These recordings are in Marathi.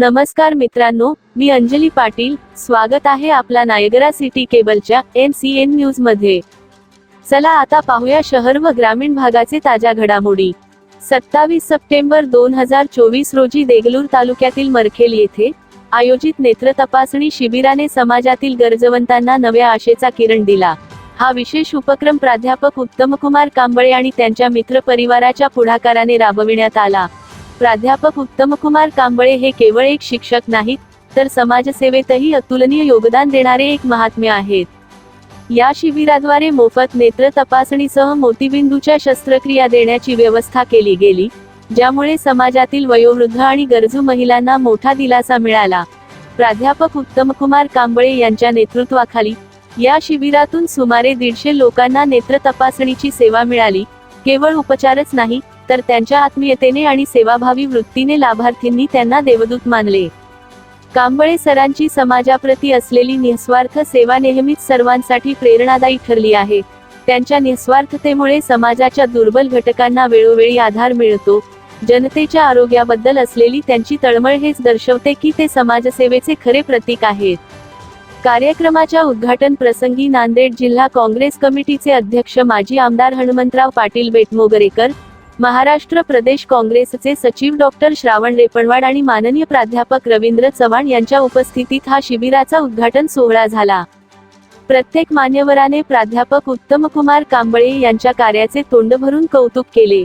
नमस्कार मित्रांनो मी अंजली पाटील. स्वागत आहे आपला नायगरा सिटी केबलच्या एन सी एन न्यूजमध्ये चला आता पाहूया शहर व ग्रामीण भागाचे ताज्या घडामोडी. सत्तावीस सप्टेंबर दोन हजार चोवीस रोजी देगलूर तालुक्यातील मरखेल येथे आयोजित नेत्र तपासणी शिबिराने समाजातील गरजवंतांना नव्या आशेचा किरण दिला. हा विशेष उपक्रम प्राध्यापक उत्तमकुमार कांबळे आणि त्यांच्या मित्र परिवाराच्या पुढाकाराने राबविण्यात आला. प्राध्यापक उत्तमकुमार कांबळे हे केवळ एक शिक्षक नाहीत तर समाजसेवेतही अतुलनीय योगदान देणारे एक महात्म्य आहेत. या शिबिराद्वारे मोफत नेत्र तपासणीसह मोतीबिंदूच्या शस्त्रक्रिया देण्याची व्यवस्था केली गेली ज्यामुळे समाजातील वयोवृद्ध आणि गरजू महिलांना मोठा दिलासा मिळाला. प्राध्यापक उत्तमकुमार कांबळे यांच्या नेतृत्वाखाली या शिबिरातून सुमारे दीडशे लोकांना नेत्र तपासणीची सेवा मिळाली केवळ उपचारच नाही तर त्यांच्या आत्मीयतेने आणि सेवाभावी वृत्तीने लाभार्थींनी त्यांना देवदूत मानले. कांबळे सरांची समाजाप्रती असलेली निस्वार्थ सेवा नेहमीच सर्वांसाठी प्रेरणादायी ठरली आहे. त्यांच्या निस्वार्थतेमुळे समाजाच्या दुर्बल घटकांना वेळोवेळी आधार मिळतो. जनतेच्या आरोग्याबद्दल असलेली त्यांची तळमळ हेच दर्शवते की ते समाजसेवेचे खरे प्रतीक आहेत. कार्यक्रमाच्या उद्घाटन प्रसंगी नांदेड जिल्हा काँग्रेस कमिटीचे अध्यक्ष माजी आमदार हनुमंतराव पाटील बेटमोगरेकर महाराष्ट्र प्रदेश काँग्रेसचे सचिव डॉक्टर श्रावण रेपणवाड आणि माननीय प्राध्यापक रवींद्र चव्हाण यांच्या उपस्थितीत हा शिबिराचा उद्घाटन सोहळा झाला. प्रत्येक मान्यवराने प्राध्यापक उत्तमकुमार कांबळे यांच्या कार्याचे तोंड भरून कौतुक केले.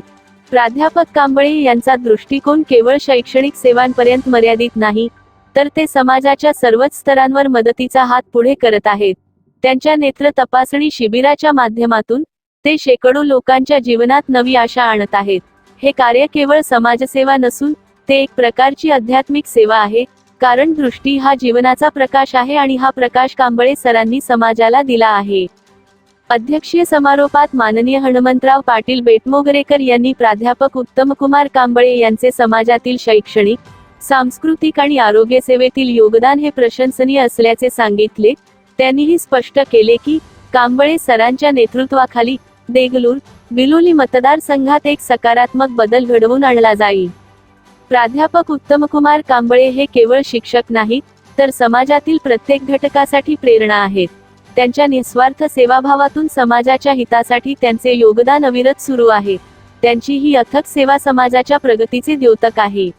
प्राध्यापक कांबळे यांचा दृष्टिकोन केवळ शैक्षणिक सेवांपर्यंत मर्यादित नाही तर ते समाजाच्या सर्वच स्तरांवर मदतीचा हात पुढे करत आहेत. त्यांच्या नेत्र तपासणी शिबिराच्या माध्यमातून ते शेकडो लोकांच्या जीवनात नवी आशा आणत आहेत. हे कार्य केवळ समाजसेवा नसून ते एक प्रकारची आध्यात्मिक सेवा आहे कारण दृष्टी हा जीवनाचा प्रकाश आहे आणि हा प्रकाश कांबळे सरांनी समाजाला दिला आहे. अध्यक्षीय समारोपात माननीय हनुमंतराव पाटील बेटमोगरेकर यांनी प्राध्यापक उत्तमकुमार कांबळे यांचे समाजातील शैक्षणिक सांस्कृतिक आणि आरोग्य सेवेतील योगदान हे प्रशंसनीय असल्याचे सांगितले. त्यांनीही स्पष्ट केले की कांबळे सरांच्या नेतृत्वाखाली देगलूर बिलोली मतदारसंघात एक सकारात्मक बदल घडवून आणला जाईल. प्राध्यापक उत्तमकुमार कांबळे हे केवळ शिक्षक नाहीत तर समाजातील प्रत्येक घटकासाठी प्रेरणा आहेत. त्यांच्या निस्वार्थ सेवाभावातून समाजाच्या हितासाठी त्यांचे योगदान अविरत सुरू आहे. त्यांची ही अथक सेवा समाजाच्या प्रगतीचे द्योतक आहे.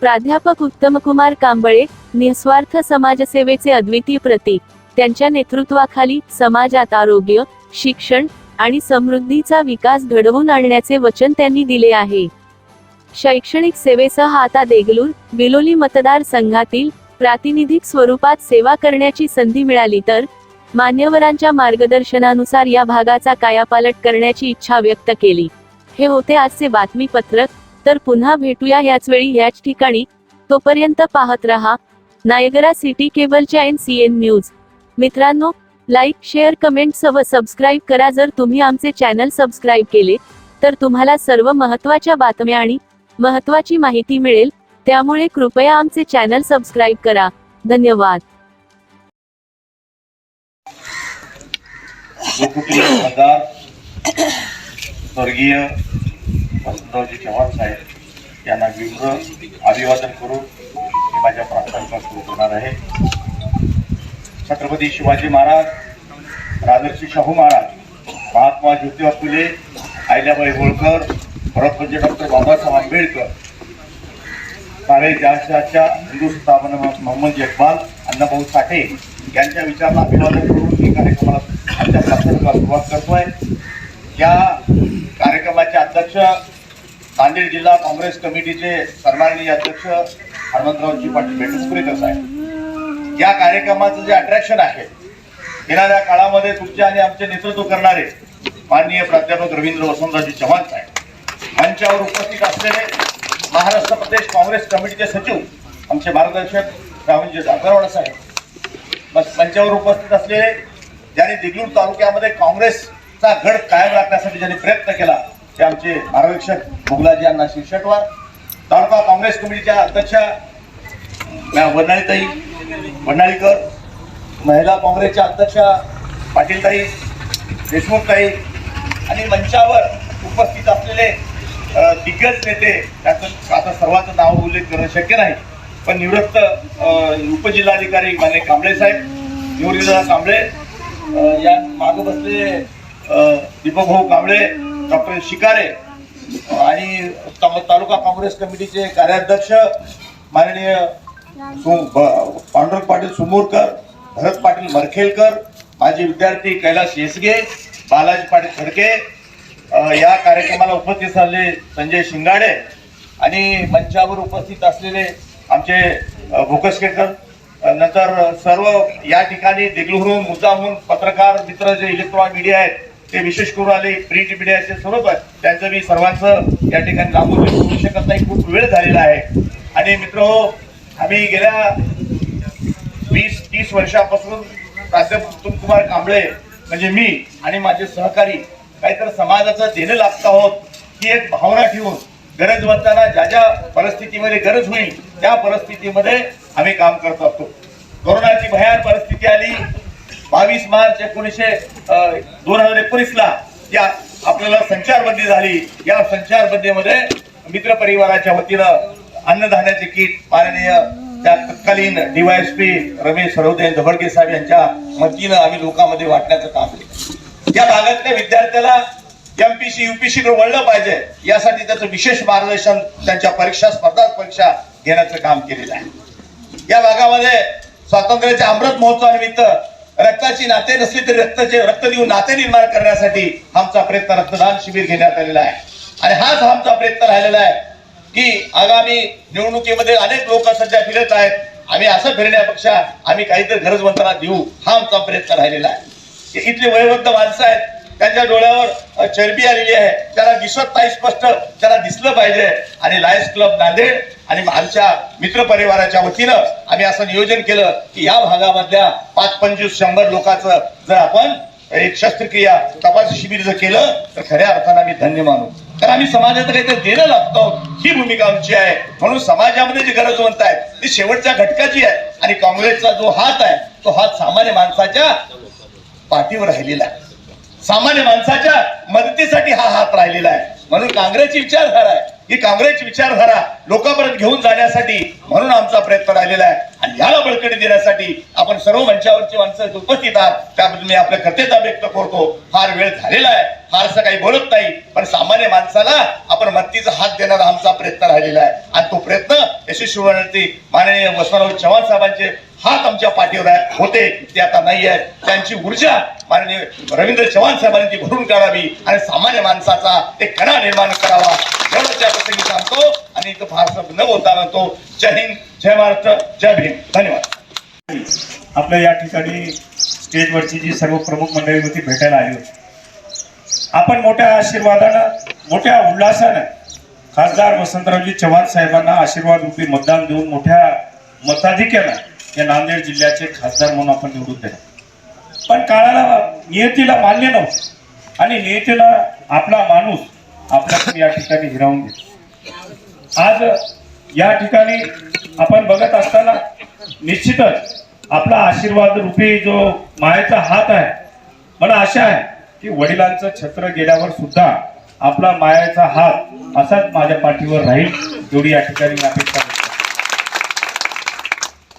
प्राध्यापक उत्तमकुमार कांबळे निस्वार्थ समाजसेवेचे अद्वितीय प्रतीक. त्यांच्या नेतृत्वाखाली समाजात आरोग्य शिक्षण आणि समृद्धीचा विकास घडवून आणण्याचे वचन त्यांनी दिले आहे. शैक्षणिक सेवेसह आता देगलूर बिलोली मतदारसंघातील प्रातिनिधिक स्वरूपात सेवा करण्याची संधी मिळाली तर मान्यवरांच्या मार्गदर्शनानुसार या भागाचा कायापालट करण्याची इच्छा व्यक्त केली. हे होते आजचे बातमीपत्रक. तर पुन्हा भेटूया याच वेळी याच ठिकाणी. तोपर्यंत पाहत रहा. नायगरा सिटी केबलच्या एन सी एन न्यूज. मित्रांनो लाईक शेअर कमेंट्स व सबस्क्राईब करा. जर तुम्ही आमचे चॅनल सबस्क्राईब केले तर तुम्हाला सर्व महत्त्वाच्या बातम्या आणि महत्त्वाची माहिती मिळेल. त्यामुळे कृपया आमचे चॅनल सबस्क्राईब करा. धन्यवाद. स्वर्गीय वसंतरावजी चव्हाण साहेब यांना विम्र अभिवादन करून माझ्या प्रार्थना सुरू होणार आहे. छत्रपती शिवाजी महाराज राजर्षी शाहू महाराज महात्मा ज्योतिबा फुले अहिल्याबाई होळकर परतपूज्य म्हणजे डॉक्टर बाबासाहेब आंबेडकर सारे देशाच्या हिंदू स्थापन मोहम्मद इक्बाल अण्णाभाऊ साठे यांच्या विचाराला अभिवादन करून मी कार्यक्रमाला आजच्या प्रार्थनेला सुरुवात करतोय. या कार्यक्रमाचे अध्यक्ष नांदेड जिल्हा काँग्रेस कमिटीचे सन्माननीय अध्यक्ष हनुमंतरावजी पाटील बेटसपुरेकर साहेब. या कार्यक्रमाचं जे अट्रॅक्शन आहे येणाऱ्या काळामध्ये तुमचे आणि आमचे नेतृत्व करणारे माननीय प्राध्यापक रवींद्र वसंतराजी चव्हाण साहेब मंचावर उपस्थित असलेले महाराष्ट्र प्रदेश काँग्रेस कमिटीचे सचिव आमचे मार्गदर्शक रावणजी अगरवाड साहेब बस मंचावर उपस्थित असलेले ज्यांनी दिगलूर तालुक्यामध्ये काँग्रेसचा गड कायम राखण्यासाठी ज्यांनी प्रयत्न केला ते आमचे मार्गदर्शक मुगलाजी अण्णा शिरशेटवार तालुका काँग्रेस कमिटीच्या अध्यक्षा मॅ- वनाळीताई वनाळीकर महिला काँग्रेसच्या अध्यक्षा पाटीलताई देशमुखताई आणि मंचावर उपस्थित असलेले दिग्गज नेते त्याचं आता सर्वांचं नाव उल्लेख करणं शक्य नाही. पण निवृत्त उपजिल्हाधिकारी माने कांबळे साहेब निवृत्तदा कांबळे या मागे बसलेले दीपक भाऊ कांबळे डॉक्टर शिकारे आणि ता- तालुका काँग्रेस कमिटीचे कार्याध्यक्ष माननीय पांडुरंग पाटील सुमोरकर भरत पाटील मरखेलकर माजी विद्यार्थी कैलास येसगे बालाजी पाटील खडके या कार्यक्रमाला उपस्थित झाले संजय शिंगाडे आणि मंचावर उपस्थित असलेले आमचे अ, भोकसकेकर नंतर सर्व या ठिकाणी देगलूरून मुद्दामहून पत्रकार मित्र जे इलेक्ट्रॉनिक मीडिया आहेत ते विशेष करून आले प्रिंट मीडियाचे सर्वच त्यांचं मी सर्वांचं या ठिकाणी लांबून शकत नाही. खूप वेळ झालेला आहे. आणि मित्र हो, आम्ही गेल्या वीस तीस वर्षापासून प्राध्यापक उत्तम कुमार कांबळे म्हणजे मी आणि माझे सहकारी काहीतरी समाजाचं देणं लागत आहोत ही एक भावना ठेवून गरजवंतांना ज्या ज्या परिस्थितीमध्ये गरज होईल त्या परिस्थितीमध्ये आम्ही काम करत असतो. कोरोनाची भयान परिस्थिती आली बावीस मार्च एकोणीसशे दोन हजार एकोणीसला या आपल्याला संचारबंदी झाली. या संचारबंदीमध्ये मित्र परिवाराच्या वतीनं अन्नधान्याचे किट माननीय त्या तत्कालीन डीवायएसपी रमेश सरवदे धबडके साहेब यांच्या मदतीनं आम्ही लोकांमध्ये वाटण्याचं काम केलं या भागातल्या विद्यार्थ्याला एमपीसी युपीसी कडे वळलं पाहिजे यासाठी त्याचं विशेष मार्गदर्शन त्यांच्या परीक्षा स्पर्धा परीक्षा घेण्याचं काम केलेलं आहे. या भागामध्ये स्वातंत्र्याच्या अमृत महोत्सवानिमित्त रक्ताची नाते नसली तरी रक्ताचे रक्त देऊन नाते निर्माण करण्यासाठी आमचा प्रयत्न रक्तदान शिबिर घेण्यात आलेला आहे. आणि हाच आमचा प्रयत्न राहिलेला आहे. की आगामी निवडणुकीमध्ये अनेक लोक सध्या फिरत आहेत. आम्ही असं फिरण्यापेक्षा आम्ही काहीतरी गरजवंतांना देऊ. हा आमचा प्रयत्न राहिलेला आहे. की वयोवृद्ध माणसं आहेत. त्यांच्या डोळ्यावर चरबी आलेली आहे. त्याला दिसत नाही स्पष्ट. त्याला दिसलं पाहिजे. आणि लायन्स क्लब नांदेड आणि आमच्या मित्र परिवाराच्या वतीनं आम्ही असं नियोजन केलं की या भागामधल्या पाच पंचवीस शंभर लोकांचं जर आपण एक शस्त्रक्रिया तपास शिबिर जर केलं तर खऱ्या अर्थानं आम्ही धन्य मानू. तर आम्ही समाजात काहीतरी देणं लागतो. ही भूमिका आमची आहे. म्हणून समाजामध्ये जी गरजवंत आहेत ती शेवटच्या घटकाची आहे. आणि काँग्रेसचा जो हात आहे तो हात सामान्य माणसाच्या पाठीवर राहिलेला आहे. सामान्य माणसाच्या मदतीसाठी हा हात राहिलेला आहे. म्हणून काँग्रेसची विचारधारा आहे. ही काँग्रेसची विचारधारा लोकांपर्यंत घेऊन जाण्यासाठी म्हणून आमचा प्रयत्न राहिलेला आहे. आणि याला बळकटी देण्यासाठी आपण सर्व मंचावरची माणसं उपस्थित आहात. त्याबद्दल मी आपल्या कर्तव्यता व्यक्त करतो. फार वेळ झालेला आहे. फारसं काही बोलत नाही. पण सामान्य माणसाला आपण मत्तीचा हात देणारा आमचा प्रयत्न राहिलेला आहे. आणि तो प्रयत्न यशस्वी होण्यासाठी माननीय वसंतराव चव्हाण साहेबांचे हात आमच्या पाठीवर आहे होते. ते आता नाही आहे त्यांची ऊर्जा माननीय रवींद्र चव्हाण साहेबांनी ती भरून काढावी आणि सामान्य माणसाचा एक कणा निर्माण करावा. एवढं त्या प्रसंगी सांगतो. आणि इथं फारसं न बोलता म्हणतो जय हिंद जय महाराष्ट्र जय भीम. धन्यवाद. आपल्या या ठिकाणी स्टेजवरची जी सर्व प्रमुख मंडळी होती भेटायला आली होती. आपण मोठ्या आशीर्वादानं मोठ्या उल्हासानं खासदार वसंतरावजी चव्हाण साहेबांना आशीर्वाद रूपी मतदान देऊन मोठ्या मताधिक्यानं या नांदेड जिल्ह्याचे खासदार म्हणून आपण निवडून दिलं. पण काळाला नियतीला मान्य नव्हतं. आणि नियतीला आपला माणूस आपल्याकडे या ठिकाणी हिरावून घेतो आज या ठिकाणी आपण बघत असताना निश्चितच आपला आशीर्वाद रूपी जो मायेचा हात आहे मला आशा आहे की वडिलांचं छत्र गेल्यावर सुद्धा आपला मायाचा हात असाच माझ्या पाठीवर राहील एवढी या ठिकाणी अपेक्षा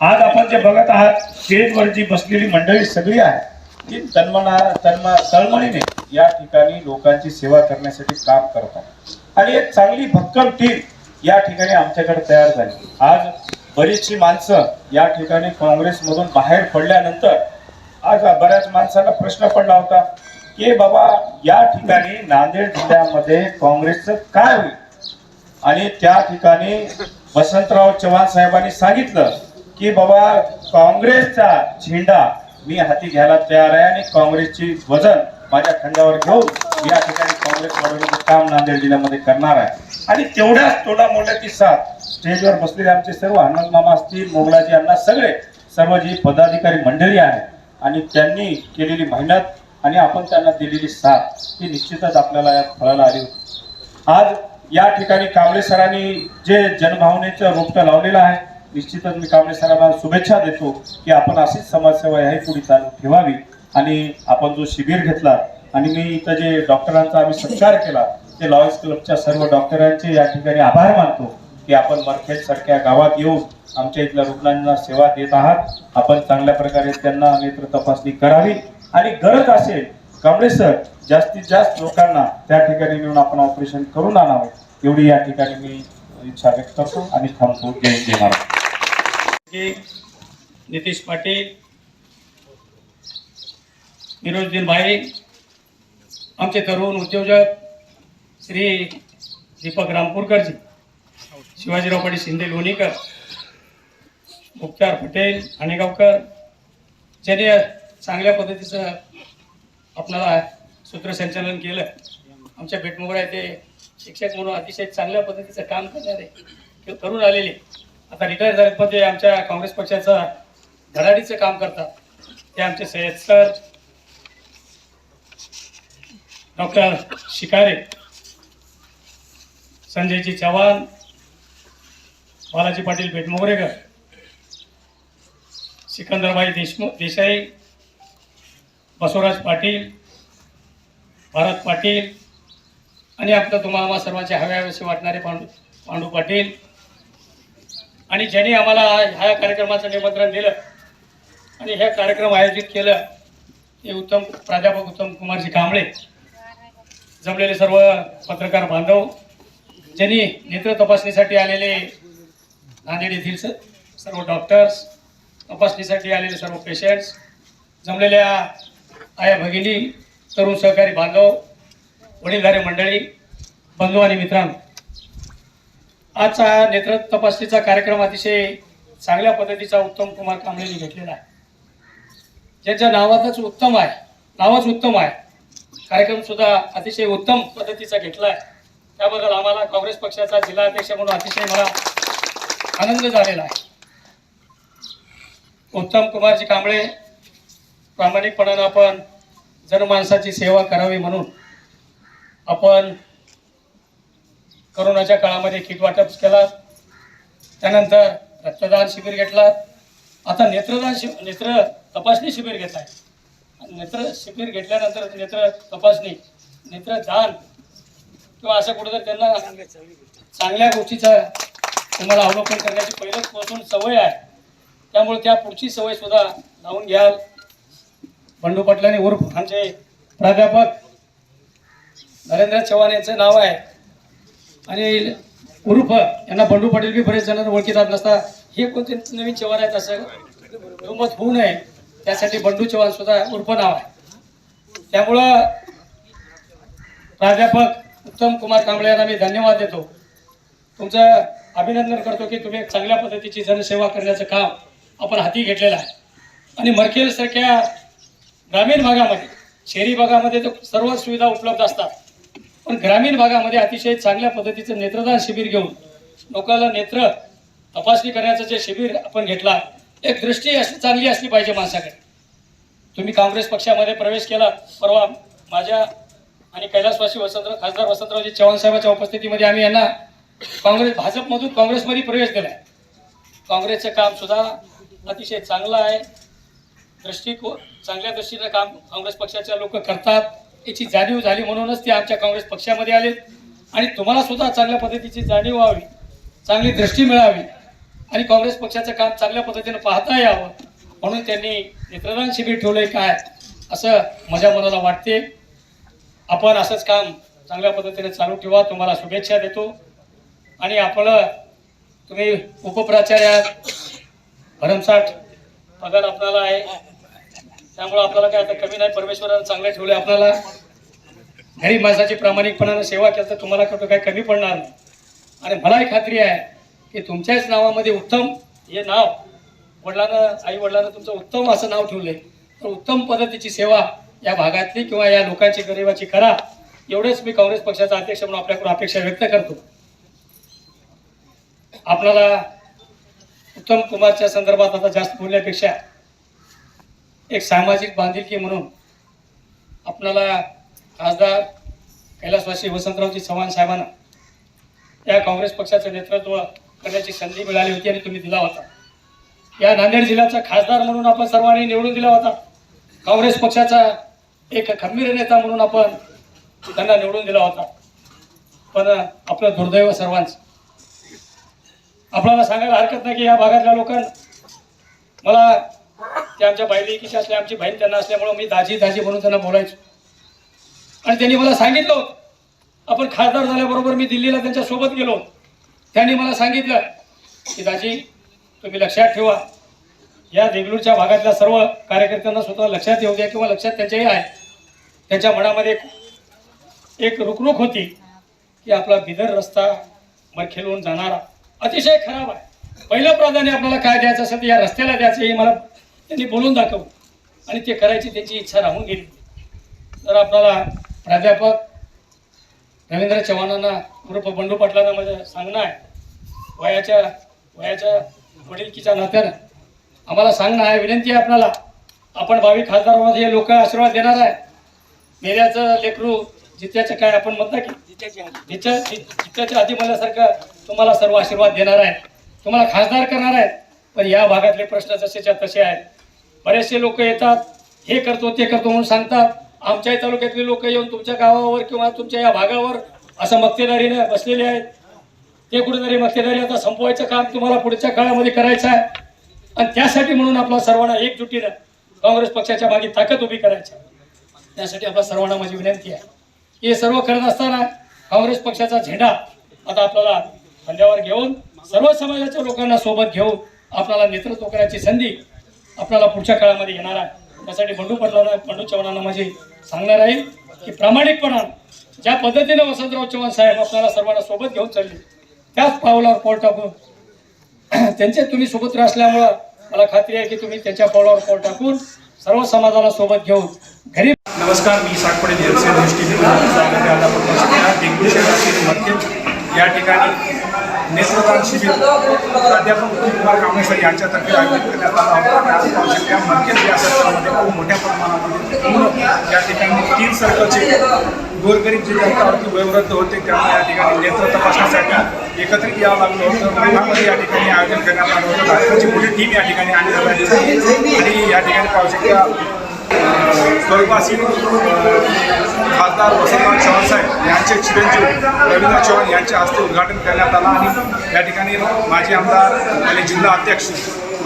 आज आपण जे बघत आहात स्टेजवर जी बसलेली मंडळी सगळी आहे ती तन्मना तन्म तळमळीने या ठिकाणी लोकांची सेवा करण्यासाठी काम करतात. आणि एक चांगली भक्कम टीम या ठिकाणी आमच्याकडे तयार झाली. आज बरीचशी माणसं या ठिकाणी काँग्रेसमधून बाहेर पडल्यानंतर आज बऱ्याच माणसांना प्रश्न पडला होता की बाबा या ठिकाणी नांदेड जिल्ह्यामध्ये काँग्रेसचं काय होईल? आणि त्या ठिकाणी वसंतराव चव्हाण साहेबांनी सांगितलं की बाबा काँग्रेसचा झेंडा मी हाती घ्यायला तयार आहे आणि काँग्रेसची वजन माझ्या खंडावर घेऊन या ठिकाणी काँग्रेस वाढवण्याचं काम नांदेड जिल्ह्यामध्ये करणार आहे. आणि तेवढ्याच तोडा मोठ्याची साथ. स्टेजवर बसलेले आमचे सर्व आनंद मामा असतील मोगलाजी अण्णा सगळे सर्व जी पदाधिकारी मंडळी आहेत. आणि त्यांनी केलेली मेहनत आणि आपण त्यांना दिलेली साथ ही निश्चितच आपल्याला या फळाला आली होती. आज या ठिकाणी कांबळे सरांनी जे जनभावनेचं रोपटं लावलेलं आहे निश्चितच मी कांबळे सरांना शुभेच्छा देतो की आपण अशीच समाजसेवा याही पुढे चालू ठेवावी. आणि आपण जो शिबिर घेतला आणि मी इथं जे डॉक्टरांचा आम्ही सत्कार केला ते लॉयन्स क्लबच्या सर्व डॉक्टरांचे या ठिकाणी आभार मानतो की आपण मरखेड सारख्या गावात येऊन आमच्या इथल्या रुग्णांना सेवा देत आहात. आपण चांगल्या प्रकारे त्यांना नेत्र तपासणी करावी. आणि गरज असेल कांबळे सर जास्तीत जास्त लोकांना त्या ठिकाणी नेऊन आपण ऑपरेशन करून आणावं. एवढी या ठिकाणी मी इच्छा व्यक्त करतो आणि थांबतो. जय जय महाराज की नितीश पाटील निरोजदीन भाई आमचे तरुण उद्योजक श्री दीपक रामपूरकरजी शिवाजीराव पाटील शिंदे लोणीकर मुख्तार पटेल आणेगावकर ज्यांनी चांगल्या पद्धतीचं आपणाला सूत्रसंचालन केलं. आमच्या भेटमुगडा येथे शिक्षक म्हणून अतिशय चांगल्या पद्धतीचं काम करणारे किंवा करून आलेले. आता रिटायर झाल्यामध्ये आमच्या काँग्रेस पक्षाचं धडाडीचं काम करतात. ते आमचे सय्यद सर डॉक्टर शिकारे संजयजी चव्हाण बालाजी पाटील भेटमोगरेकर सिकंदरबाई देशमुख देसाई बसवराज पाटील भारत पाटील आणि आपलं तुम्हाला सर्वांचे हव्यावेसे वाटणारे पांडू पांडू पाटील. आणि ज्यांनी आम्हाला ह्या कार्यक्रमाचं निमंत्रण दिलं आणि हे कार्यक्रम आयोजित केलं ते उत्तम प्राध्यापक उत्तम कुमारजी कांबळे. जमलेले सर्व पत्रकार बांधव ज्यांनी नेत्र तपासणीसाठी आलेले नांदेड येथील सर्व डॉक्टर्स तपासणीसाठी आलेले सर्व पेशंट्स जमलेल्या आया भगिनी तरुण सहकारी बांधव वडीलधारे मंडळी बंधू आणि मित्रांनो आजचा नेत्र तपासणीचा कार्यक्रम अतिशय चांगल्या पद्धतीचा उत्तम कुमार कांबळेंनी घेतलेला आहे. ज्यांच्या नावातच उत्तम आहे नावच उत्तम आहे कार्यक्रम सुद्धा अतिशय उत्तम पद्धतीचा घेतला आहे त्याबद्दल आम्हाला काँग्रेस पक्षाचा जिल्हाध्यक्ष म्हणून अतिशय मला आनंद झालेला आहे. उत्तम कुमारजी कांबळे प्रामाणिकपणानं आपण जनमानसाची सेवा करावी म्हणून आपण करोनाच्या काळामध्ये किट वाटप केला त्यानंतर रक्तदान शिबिर घेतला आता नेत्रदान शि नेत्र तपासणी शिबिर घेत आहे नेत्र शिबिर घेतल्यानंतर नेत्र तपासणी नेत्रदान किंवा असं कुठेतरी त्यांना चांगल्या गोष्टीचं तुम्हाला अवलोकन करण्याची पहिलेच पासून सवय आहे. त्यामुळे त्या पुढची सवय सुद्धा लावून घ्याल. बंडू पाटलांनी उर्फ आमचे प्राध्यापक नरेंद्र चव्हाण यांचं नाव आहे. आणि उर्फ यांना बंडू पाटील बी बरेच जण ओळखीतात नसता. हे कोणते नवीन चव्हाण आहेत असं होऊ नये. त्यासाठी बंडू चव्हाण सुद्धा उर्फ नाव आहे. त्यामुळं प्राध्यापक उत्तम कुमार कांबळे यांना मी धन्यवाद देतो. तुमचं अभिनंदन करतो की तुम्ही एक चांगल्या पद्धतीची जनसेवा करण्याचं काम आपण हाती घेतलेलं आहे. आणि मरखेलसारख्या ग्रामीण भागामध्ये शहरी भागामध्ये तर सर्व सुविधा उपलब्ध असतात. पण ग्रामीण भागामध्ये अतिशय चांगल्या पद्धतीचं नेत्रदान शिबिर घेऊन लोकांना नेत्र तपासणी करण्याचं जे शिबिर आपण घेतला एक दृष्टी अशी चांगली असली पाहिजे माणसाकडे. तुम्ही काँग्रेस पक्षामध्ये प्रवेश केला परवा माझ्या आणि कैलासवासी वसंतराव खासदार वसंतरावजी चव्हाण साहेबांच्या उपस्थितीमध्ये आम्ही यांना काँग्रेस भाजपमधून काँग्रेसमध्ये प्रवेश दिला आहे काँग्रेसचं काम सुद्धा अतिशय चांगलं आहे. दृष्टिको चांगल्या दृष्टीनं काम काँग्रेस पक्षाच्या लोक करतात. याची जाणीव झाली म्हणूनच ते आमच्या काँग्रेस पक्षामध्ये आले आणि तुम्हाला सुद्धा चांगल्या पद्धतीची जाणीव व्हावी चांगली दृष्टी मिळावी. आणि काँग्रेस पक्षाचं काम चांगल्या पद्धतीनं पाहता यावं. म्हणून त्यांनी नेत्रदान शिबिर ठेवलंय काय असं माझ्या मनाला वाटते. आपण असंच काम चांगल्या पद्धतीने चालू ठेवा. तुम्हाला शुभेच्छा देतो. आणि आपलं तुम्ही उपप्राचार्य आहात, भरमसाठ पगार आपल्याला आहे. त्यामुळं आपल्याला काय आता कमी नाही. परमेश्वरानं चांगलं ठेवलं आपल्याला. घरी माणसाची प्रामाणिकपणानं सेवा केलं तर तुम्हाला कुठं काही कमी पडणार नाही. आणि मलाही खात्री आहे की तुमच्याच नावामध्ये उत्तम हे नाव वडिलांना आई वडिलांना तुमचं उत्तम असं नाव ठेवलंय. तर उत्तम पद्धतीची सेवा या भागातली किंवा या लोकांची गरिबाची करा. एवढेच मी काँग्रेस पक्षाचा अध्यक्ष म्हणून आपल्याकडून अपेक्षा व्यक्त करतो. आपल्याला उत्तम कुमारच्या संदर्भात आता जास्त बोलण्यापेक्षा एक सामाजिक बांधिलकी म्हणून आपल्याला खासदार कैलासवासी वसंतरावजी चव्हाण साहेबांना या काँग्रेस पक्षाचं नेतृत्व करण्याची संधी मिळाली होती आणि तुम्ही दिला होता. या नांदेड जिल्ह्याचा खासदार म्हणून आपण सर्वांनी निवडून दिला होता. काँग्रेस पक्षाचा एक खंबीर नेता म्हणून आपण त्यांना निवडून दिला होता. पण आपलं दुर्दैव सर्वांचं. आपल्याला सांगायला हरकत नाही की या भागातल्या लोकांना मला ते आमच्या बायलेकीचे असल्या आमची बहीण त्यांना असल्यामुळं मी दाजी दाजी म्हणून त्यांना बोलायचो. आणि त्यांनी मला सांगितलं होतं आपण खासदार झाल्याबरोबर मी दिल्लीला त्यांच्यासोबत गेलो त्यांनी मला सांगितलं की दाजी तुम्ही लक्षात ठेवा. या देगलूरच्या भागातल्या सर्व कार्यकर्त्यांना स्वतः लक्षात येऊ द्या किंवा लक्षात त्यांच्याही आहे. त्यांच्या मनामध्ये एक एक रुकरुक होती की आपला बिदर रस्ता मखेलून जाणारा अतिशय खराब आहे. पहिलं प्राधान्य आपल्याला काय द्यायचं असेल तर या रस्त्याला द्यायचं हे मला त्यांनी बोलून दाखवलं. आणि ते करायची त्यांची इच्छा राहून गेली. तर आपल्याला प्राध्यापक रवींद्र चव्हाणांना उर्फ बंडू पाटलांना माझं सांगणं आहे. वयाच्या वयाच्या वडीलकीच्या नात्यानं आम्हाला सांगणं आहे विनंती आहे आपल्याला. आपण भावी खासदारामध्ये हे लोक आशीर्वाद देणार आहे. मेऱ्याचं लेकरू जित्याचं काय आपण म्हणता की? जित्या जित्याच्या आधी म्हणल्यासारखं तुम्हाला सर्व आशीर्वाद देणार आहे. तुम्हाला खासदार करणार आहेत. पण या भागातले प्रश्न जसेच्या तसे आहेत. बरेचसे लोक येतात हे करतो ते करतो म्हणून सांगतात. आमच्याही तालुक्यातले लोक येऊन तुमच्या गावावर किंवा तुमच्या या भागावर असं मक्तेदारीने बसलेले आहेत. ते कुठेतरी मक्तेदारी आता संपवायचं काम तुम्हाला पुढच्या काळामध्ये करायचं आहे. आणि त्यासाठी म्हणून आपला सर्वांना एकजुटीनं काँग्रेस पक्षाच्या मागे ताकद उभी करायची आहे. त्यासाठी आपल्या सर्वांना माझी विनंती आहे. हे सर्व करत असताना काँग्रेस पक्षाचा झेंडा आता आपल्याला खांद्यावर घेऊन सर्व समाजाच्या लोकांना सोबत घेऊन आपल्याला नेतृत्व करायची संधी आपल्याला पुढच्या काळामध्ये येणार आहे. त्यासाठी बंडू पाटलांना बंडू चव्हाणांना माझी सांगणार आहे की प्रामाणिकपणा ज्या पद्धतीनं वसंतराव चव्हाण साहेब आपल्याला सर्वांना सोबत घेऊन चालले त्याच पावलावर पाऊल टाकून त्यांचे तुम्ही सुपुत्र असल्यामुळं मला खात्री आहे की तुम्ही त्यांच्या पावलावर पाऊल टाकून सर्व समाजाला सोबत घेऊन घरी नमस्कार मी साखपडे देवसे डेंग्यू शहरातील या ठिकाणी नेत्रदान शिबिर प्राध्यापक कुमार कामेश्वर यांच्यातर्फे आयोजित करण्यात आला होता. आणि आज पाहू शकता मध्य व्यासस्थानामध्ये खूप मोठ्या प्रमाणामध्ये पूर्ण या ठिकाणी तीन सर्कलचे गोरगरीब जे जनतावरती वयोवृद्ध होते त्यामुळे या ठिकाणी नेत्र तपासण्यासाठी एकत्रित यावं लागलं होतं. महिलांमध्ये या ठिकाणी आयोजन करण्यात आलं होतं. भारताची मोठी टीम या ठिकाणी आणली आली आणि या ठिकाणी पाहू शकता स्वर्गवासी खासदार वसंतराव चव्हाण साहेब यांचे चिरंजीव रवींद्र चव्हाण यांच्या हस्ते उद्घाटन करण्यात आला. आणि या ठिकाणी माजी आमदार आणि जिल्हा अध्यक्ष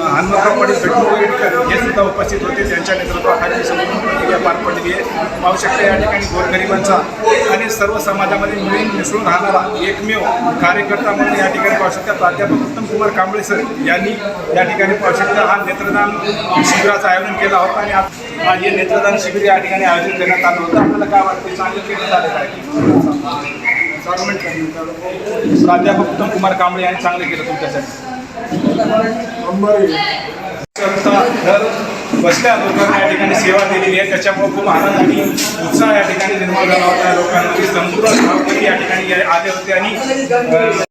हनुमंतराव पाटील वगैरे हे सुद्धा उपस्थित होते त्यांच्या नेतृत्वाखाली संपूर्ण प्रक्रिया पार पडली आहे. पाहू शकता या ठिकाणी गोरगरिबांचा आणि सर्व समाजामध्ये मिळून मिसळून राहणारा एकमेव कार्यकर्ता म्हणून या ठिकाणी पाहू शकता प्राध्यापक उत्तम कुमार कांबळे सर यांनी या ठिकाणी पाहू शकता हा नेत्रदान शिबिराचं आयोजन केला होता आणि आज हे नेत्रदान शिबिर या ठिकाणी आयोजन करण्यात आलं होतं. आपल्याला काय वाटतं चांगलं केलं झालं काय प्राध्यापक उत्तम कुमार कांबळे यांनी चांगलं केलं तुमच्यासाठी. घर बसल्या लोकांना या ठिकाणी सेवा दिलेली आहे. त्याच्यामुळे खूप आनंद आणि उत्साह या ठिकाणी निर्माण झाला होता. लोकांची संपूर्ण या ठिकाणी आले होते आणि